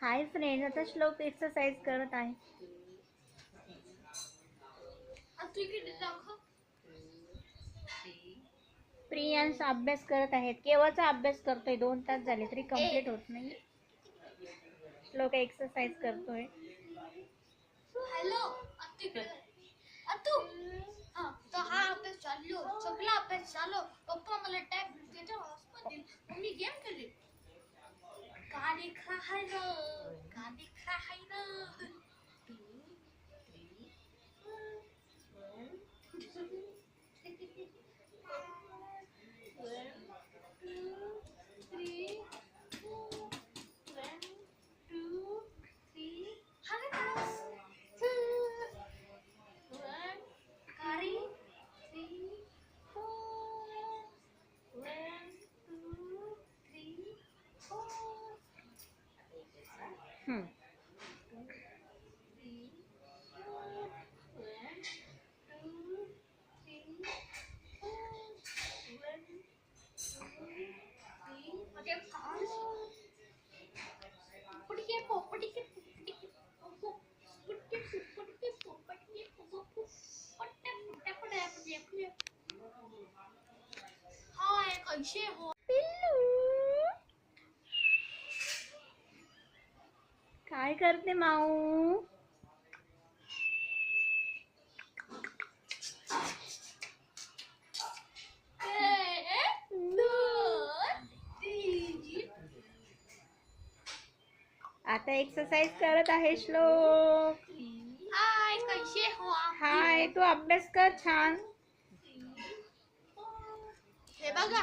Hi friend, आता श्लोक exercise करत आहे. प्रियांश अभ्यास करत आहेत. केव्हाचा अभ्यास करतोय? दोन तास झाले तरी कंप्लीट होत नाही. श्लोक एक्सरसाइज करतोय. हॅलो अतू हा अभ्यास चाललो सगळा अभ्यास चालू पप्पा मला टॅब देतो. hi. कसे हो. काय करते माऊ? आता एक्सरसाइज करत आहे श्लोक. हाय कसे हो हाय तू अभ्यास कर छान. हे बघा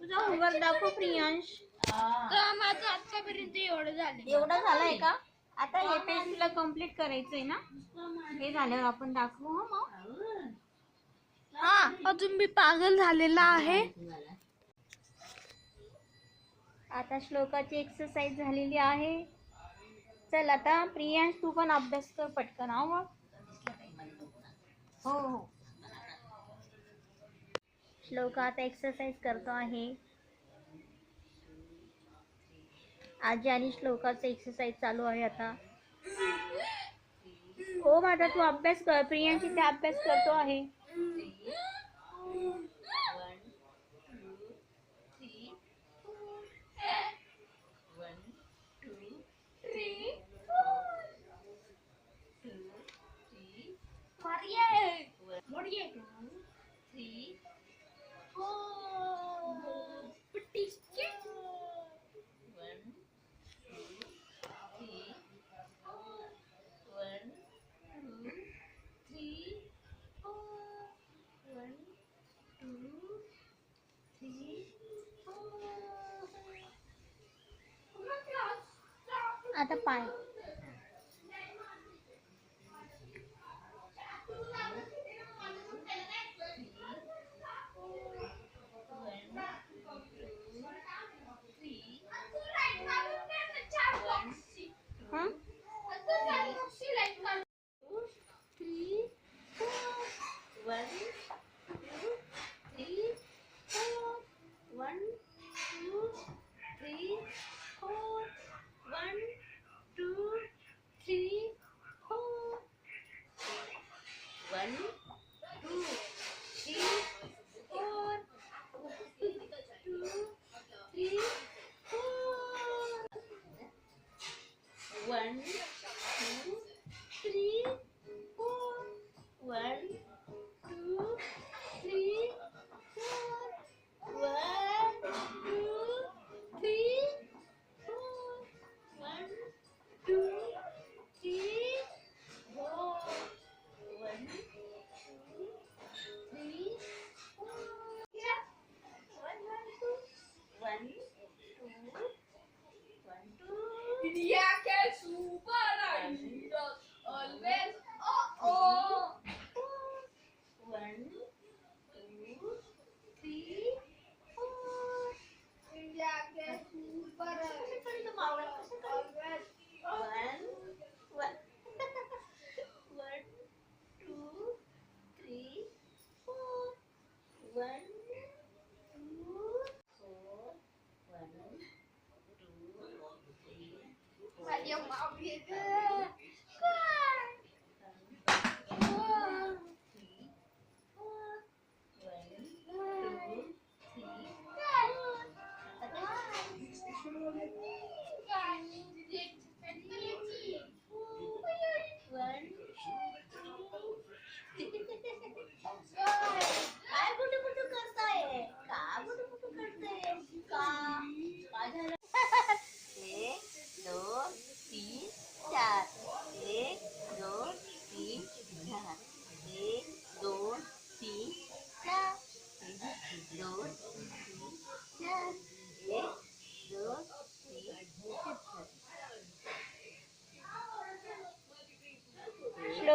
तुझा होमवर्क दाखव प्रियांश. तर माझं आतापर्यंत एवढं झालं. एवढा झालाय का? आता हे पेज तुला कंप्लीट करायचंय ना? हे झाल्यावर आपण दाखवू हं मग. हा अजून मी पागल झालेला आहे. आता श्लोकाची एक्सरसाइज झालेली आहे. चल आता प्रियांश तू पण अभ्यास कर पटकन हा मग. हो हो. श्लोक आता एक्सरसाइज करतो आहे. आजी आणि श्लोकाचं एक्सरसाइज चालू आहे आता. हो माझा तू अभ्यास कर. प्रियांशी इथे अभ्यास करतो आहे. आता पाय One, two, three, four. Two, three, four. One.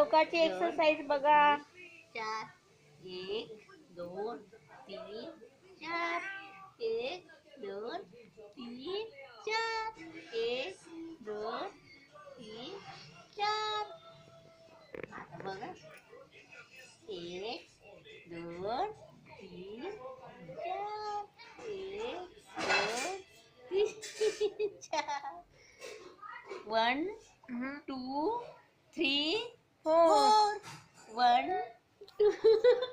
टोकाची एक्सरसाइज बघा. चार एक दोन तीन चार एक दोन तीन चार एक दोन तीन चार. आता बघा. एक दोन तीन चार एक दोन तीन चार. One two three four, one.